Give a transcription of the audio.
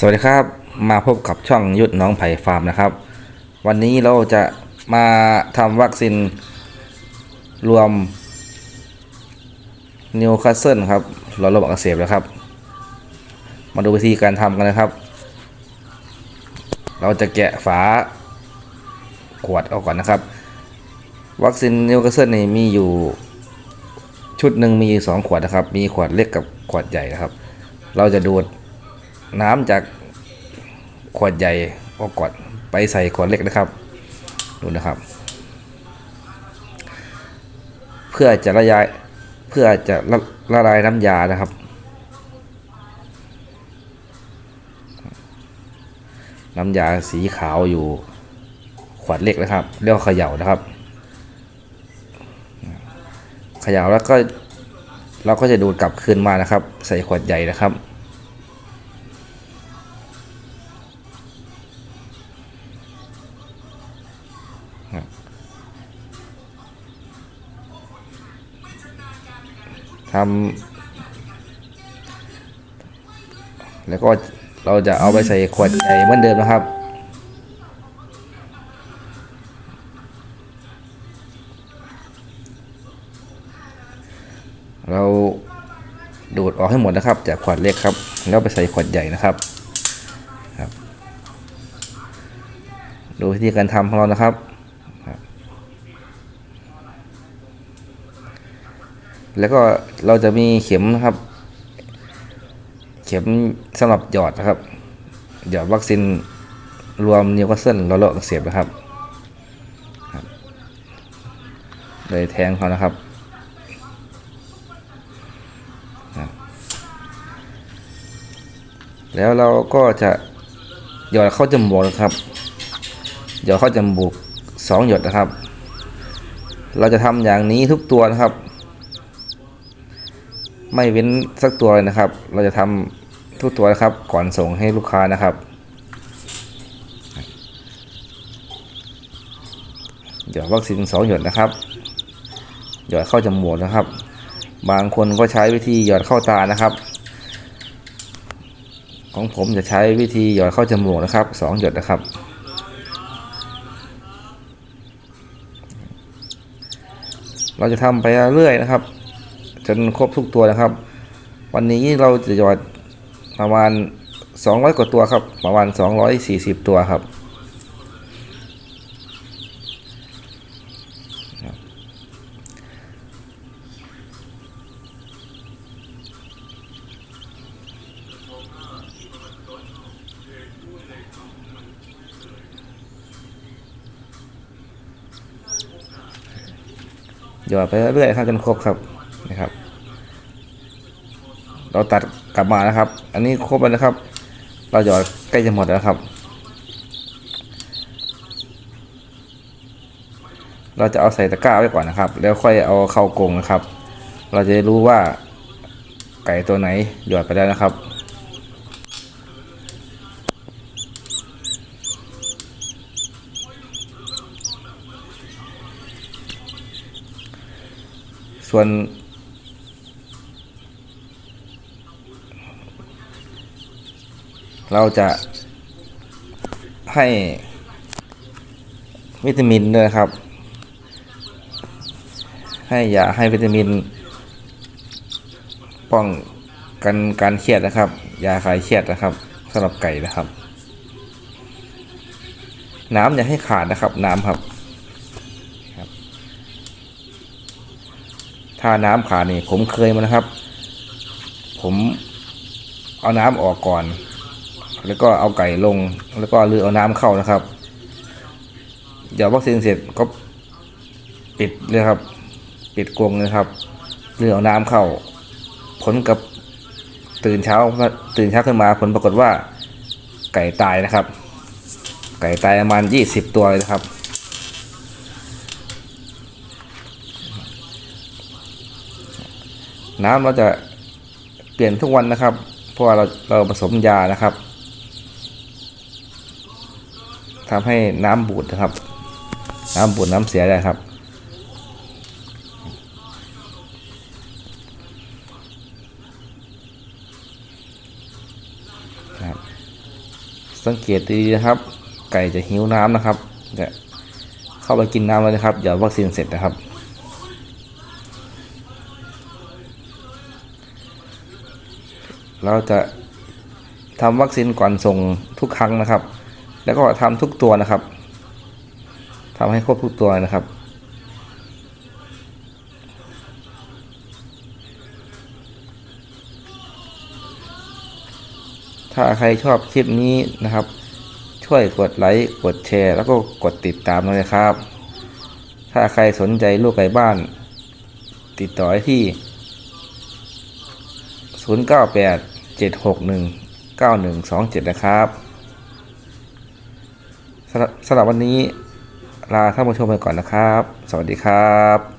สวัสดีครับมาพบกับช่องยุทธน้องไผ่ฟาร์มนะครับ วันนี้เราจะมาทำวัคซีนรวมนิวคาสเซิลครับหลอดลมอักเสบนะครับ มาดูวิธีการทำกันนะครับ เราจะแกะฝาขวดออกก่อนนะครับ วัคซีนนิวคาสเซิลนี่มีอยู่ชุดหนึ่งมีสองขวดนะครับ มีขวดเล็กกับขวดใหญ่นะครับ เราจะดูด น้ำจากขวดใหญ่ก็กดไปใส่ขวดเล็กนะครับดูนะครับ เพื่อจะละลายเพื่อจะละละลายน้ำยานะครับ น้ำยาสีขาวอยู่ขวดเล็กนะครับเรียกว่าเขย่านะครับเขย่าแล้วก็เราก็จะดูดกลับคืนมานะครับ ใส่ขวดใหญ่นะครับ ทำแล้วก็เราจะเอาไปใส่ขวดใหญ่เหมือนเดิมนะครับ เราดูดออกให้หมดนะครับ จากขวดเล็กครับ แล้วไปใส่ขวดใหญ่นะครับครับ ดูวิธีการทำของเรานะครับ แล้วก็เราจะมีเข็มนะครับ เข็มสำหรับหยอดนะครับ หยอดวัคซีนรวมนิวคาสเซิลแล้วเราอักเสบนะครับเลยแทงเขานะครับครับ แล้วเราก็จะหยอดเข้าจมูกนะครับ หยอดเข้าจมูกสองหยดนะครับ เราจะทำอย่างนี้ทุกตัวนะครับ ไม่เว้นสักตัวเลยนะครับ เราจะทำทุกตัวนะครับ ก่อนส่งให้ลูกค้านะครับ หยอดวัคซีนสองหยดนะครับ หยอดเข้าจมูกนะครับ บางคนก็ใช้วิธีหยอดเข้าตานะครับ ของผมจะใช้วิธีหยอดเข้าจมูกนะครับสองหยดนะครับเราจะทำไปเรื่อยนะครับ จนครบทุกตัวนะครับ วันนี้เราจะหยอดประมาณ 200 กว่าตัวครับ ประมาณ 240 ตัวครับ หยอดไปเรื่อยๆครับจนครบครับ นะครับ เราตัดกลับมานะครับ อันนี้ครบแล้วนะครับ เราหยอดใกล้จะหมดแล้วครับ เราจะเอาใส่ตะกร้าไว้ก่อนนะครับ แล้วค่อยเอาเข้ากรงนะครับ เราจะรู้ว่าไก่ตัวไหนหยอดไปแล้วนะครับส่วน เราจะให้วิตามินด้วยนะครับ ให้ยาให้วิตามิน ป้องกันการเครียดนะครับ ยาคลายเครียดนะครับสำหรับไก่นะครับ น้ำอย่าให้ขาดนะครับ น้ำครับถ้าน้ำขาดนี่ผมเคยมานะครับ ผมเอาน้ำออกก่อน แล้วก็เอาไก่ลง แล้วก็ลือเอาน้ำเข้านะครับ เดี๋ยววัคซีนเสร็จก็ปิดเลยครับ ปิดกรงเลยครับลือเอาน้ำเข้า ผลกับตื่นเช้าตื่นเช้าขึ้นมาผลปรากฏว่าไก่ตายนะครับ ไก่ตายประมาณยี่สิบตัวเลยนะครับ น้ำเราจะเปลี่ยนทุกวันนะครับ เพราะว่าเราเราผสมยานะครับ ทำให้น้ำบูดนะครับ น้ำบูดน้ำเสียได้ครับ สังเกตดีนะครับ ไก่จะหิวน้ำนะครับจะเข้าไปกินน้ำเลยนะครับเดี๋ยววัคซีนเสร็จนะครับเราจะทำวัคซีนก่อนส่งทุกครั้งนะครับ แล้วก็ทำทุกตัวนะครับทำให้ครบทุกตัวนะครับ ถ้าใครชอบคลิปนี้นะครับ ช่วยกดไลค์กดแชร์ แล้วก็กดติดตามด้วยครับ ถ้าใครสนใจลูกไก่บ้าน ติดต่อได้ที่ 098 761 9127 นะครับ สำหรับวันนี้ลาท่านผู้ชมไปก่อนนะครับ สวัสดีครับ